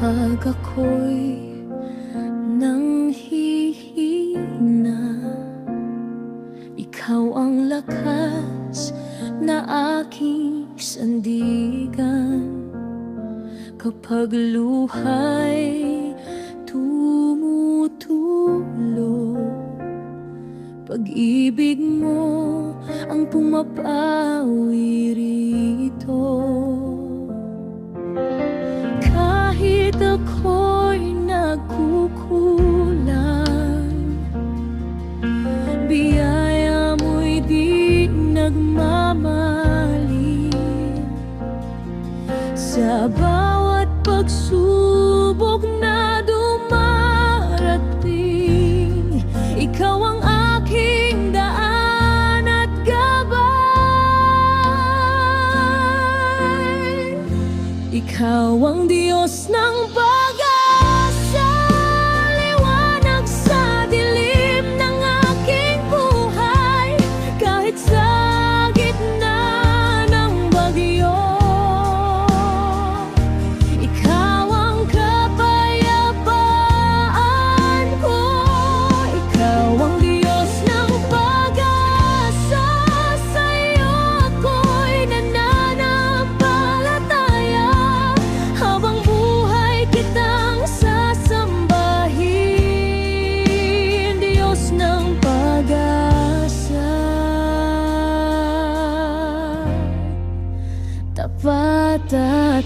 Kapag ako'y nanghihina Ikaw ang lakas na aking sandigan. Kapag luha'y tumutulo Pag-ibig mo ang pumapawi di nagmamali Sa bawat pagsubok na dumarating Ikaw ang aking daan at gabay. Ikaw ang Diyos ng pag-asa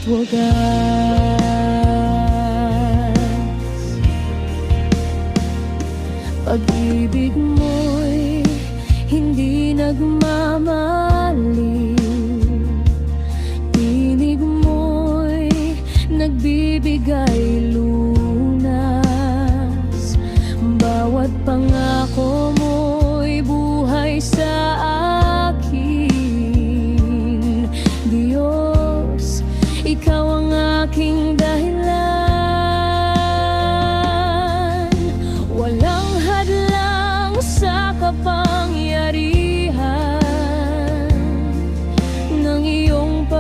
at wagas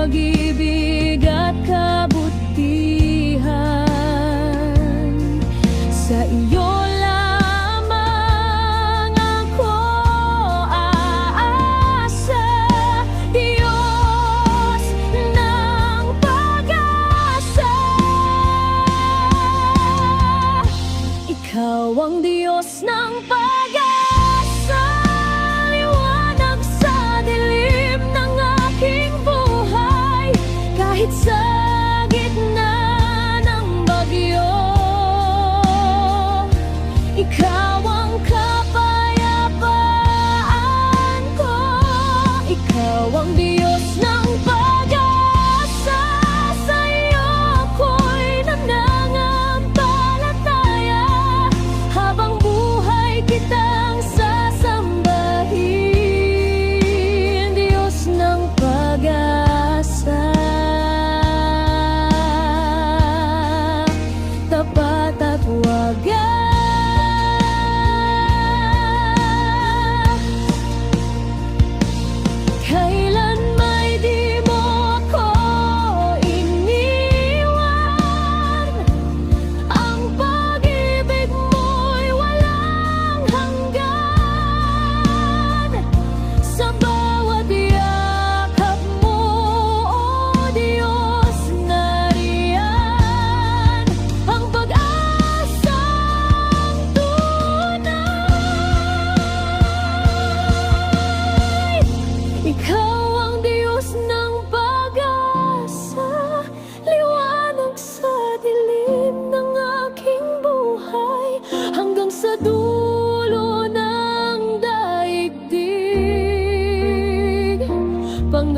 pag-ibig at. Sa iyo lamang ako aasa, Diyos ng pag-asa. Ikaw ang Diyos ng pag-asa. Bằng